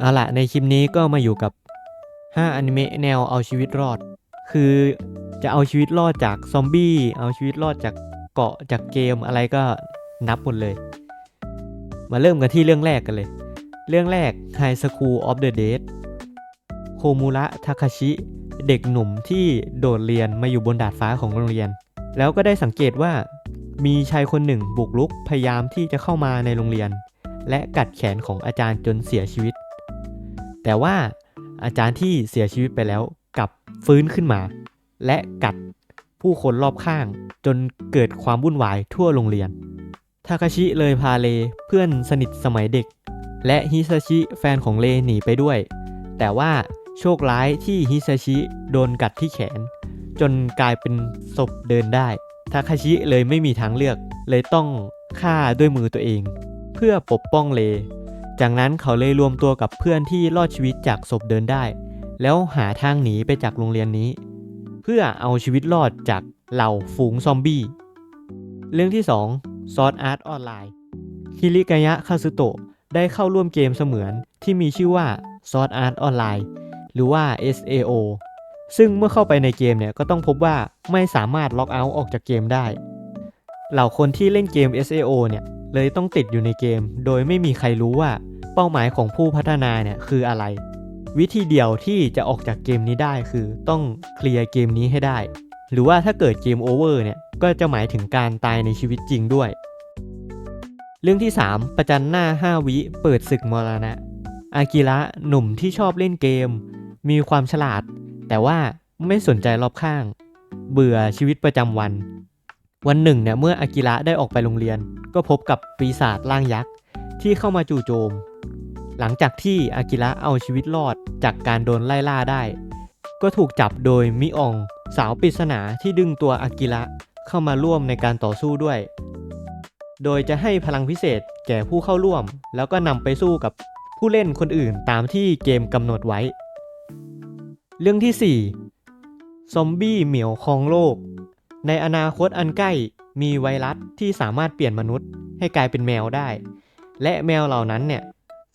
เอาละในคลิปนี้ก็มาอยู่กับ 5อนิเมะแนวเอาชีวิตรอด คือจะเอาชีวิตรอดจากซอมบี้ เอาชีวิตรอดจากเกาะจากเกมอะไรก็นับหมดเลย มาเริ่มกันที่เรื่องแรกกันเลย เรื่องแรก High School of the Dead โคมูระทาคาชิ เด็กหนุ่มที่โดดเรียนมาอยู่บนดาดฟ้าของโรงเรียน แล้วก็ได้สังเกตว่า มีชายคนหนึ่งบุกรุกพยายามที่จะเข้ามาในโรงเรียน และกัดแขนของอาจารย์จนเสียชีวิต แต่ว่าอาจารย์ที่เสียชีวิตไปแล้วกลับฟื้นขึ้นมา และกัดผู้คนรอบข้าง จนเกิดความวุ่นวายทั่วโรงเรียน ทาคาชิเลยพาเลเพื่อนสนิทสมัยเด็ก และฮิซาชิแฟนของเลหนีไปด้วย แต่ว่าโชคร้ายที่ฮิซาชิโดนกัดที่แขน จนกลายเป็นศพเดินได้ทาคาชิเลยไม่มีทางเลือก เลยต้องฆ่าด้วยมือตัวเอง เพื่อปกป้องเล จากนั้นเขาเลยรวมตัวกับเพื่อนที่รอดชีวิตจากศพเดินได้ แล้วหาทางหนีไปจากโรงเรียนนี้ เพื่อเอาชีวิตรอดจากเหล่าฝูงซอมบี้ เรื่องที่ 2 ซอ r อาร์ตออนไลน์คิริกายะคาสึโตะได้เข้าร่วมเกมเสมือนที่มีชื่อว่าซอ r อาร์ตออนไลน์หรือว่า SAO ซึ่งเมื่อเข้าไปในเกมเนี่ยก็ต้องพบว่าไม่สามารถล็อกเอาท์ออกจากเกมได้ เหล่าคนที่เล่นเกม SAO เนี่ยเลยต้องติดอยู่ในเกม โดยไม่มีใครรู้ว่า เป้าหมายของผู้พัฒนาเนี่ยคืออะไร วิธีเดียวที่จะออกจากเกมนี้ได้คือต้องเคลียร์เกมนี้ให้ได้ หรือว่าถ้าเกิดเกมโอเวอร์เนี่ยก็จะหมายถึงการตายในชีวิตจริงด้วย เรื่องที่ 3 ประจันหน้า 5 วิ เปิดศึกมรณะ อากิระหนุ่มที่ชอบเล่นเกม มีความฉลาด แต่ว่าไม่สนใจรอบข้าง เบื่อชีวิตประจำวัน วันหนึ่งเนี่ยเมื่ออากิระได้ออกไปโรงเรียน ก็พบกับปีศาจร่างยักษ์ที่เข้ามาจู่โจม หลังจากที่อากิระเอาชีวิตรอดจากการโดนไล่ล่าได้ ก็ถูกจับโดยมิออง สาวปริศนาที่ดึงตัวอากิระเข้ามาร่วมในการต่อสู้ด้วย โดยจะให้พลังพิเศษแก่ผู้เข้าร่วม แล้วก็นำไปสู้กับผู้เล่นคนอื่นตามที่เกมกำหนดไว้ เรื่องที่ 4 ซอมบี้เหมียวคองโลก ในอนาคตอันใกล้มีไวรัสที่สามารถเปลี่ยนมนุษย์ให้กลายเป็นแมวได้ และแมวเหล่านั้นเนี่ย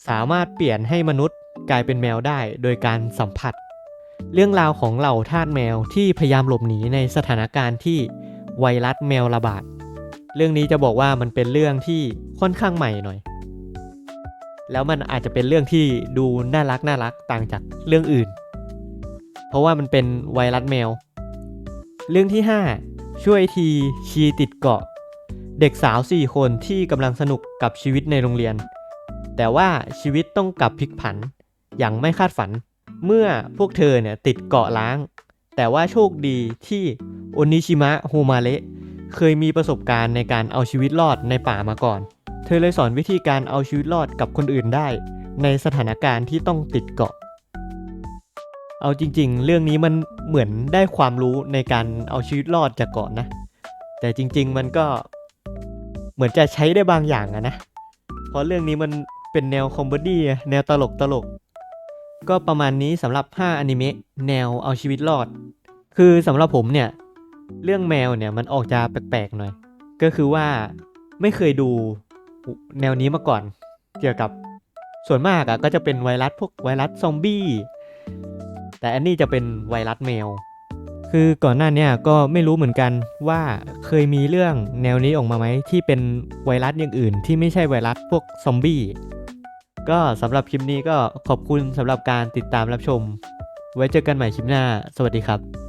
สามารถเปลี่ยนให้มนุษย์กลายเป็นแมวได้โดยการสัมผัส เรื่องราวของเหล่าทาสแมวที่พยายามหลบหนีในสถานการณ์ที่ไวรัสแมวระบาด เรื่องนี้จะบอกว่ามันเป็นเรื่องที่ค่อนข้างใหม่หน่อย แล้วมันอาจจะเป็นเรื่องที่ดูน่ารักน่ารักต่างจากเรื่องอื่น เพราะว่ามันเป็นไวรัสแมว เรื่องที่ 5 ช่วยทีชีติดเกาะ เด็กสาว 4 คนที่กำลังสนุกกับชีวิตในโรงเรียน แต่ว่าชีวิตต้องกลับพลิกผันอย่างไม่คาดฝัน เมื่อพวกเธอเนี่ยติดเกาะล้าง แต่ว่าโชคดีที่โอนิชิมะโฮมาเระเคยมีประสบการณ์ในการเอาชีวิตรอดในป่ามาก่อน เธอเลยสอนวิธีการเอาชีวิตรอดกับคนอื่นได้ ในสถานการณ์ที่ต้องติดเกาะ เอาจริงๆ เรื่องนี้มันเหมือนได้ความรู้ในการเอาชีวิตรอดจากเกาะนะ แต่จริงๆมันก็เหมือนจะใช้ได้บางอย่างอะนะ เพราะเรื่องนี้มัน เป็นแนวคอมเมดี้แนวตลกตลก ก็ประมาณนี้สำหรับ5อนิเมะแนวเอาชีวิตรอด คือสำหรับผมเนี่ย เรื่องแมวเนี่ยมันออกจะแปลกๆหน่อย ก็คือว่าไม่เคยดูแนวนี้มาก่อน เกี่ยวกับส่วนมากอะก็จะเป็นไวรัสพวกไวรัสซอมบี้แต่อันนี้จะเป็นไวรัสแมว คือก่อนหน้านี้ก็ไม่รู้เหมือนกันว่าเคยมีเรื่องแนวนี้ออกมาไหมที่เป็นไวรัสอย่างอื่นที่ไม่ใช่ไวรัสพวกซอมบี้ ก็สำหรับคลิปนี้ก็ขอบคุณสำหรับการติดตามรับชม ไว้เจอกันใหม่คลิปหน้า สวัสดีครับ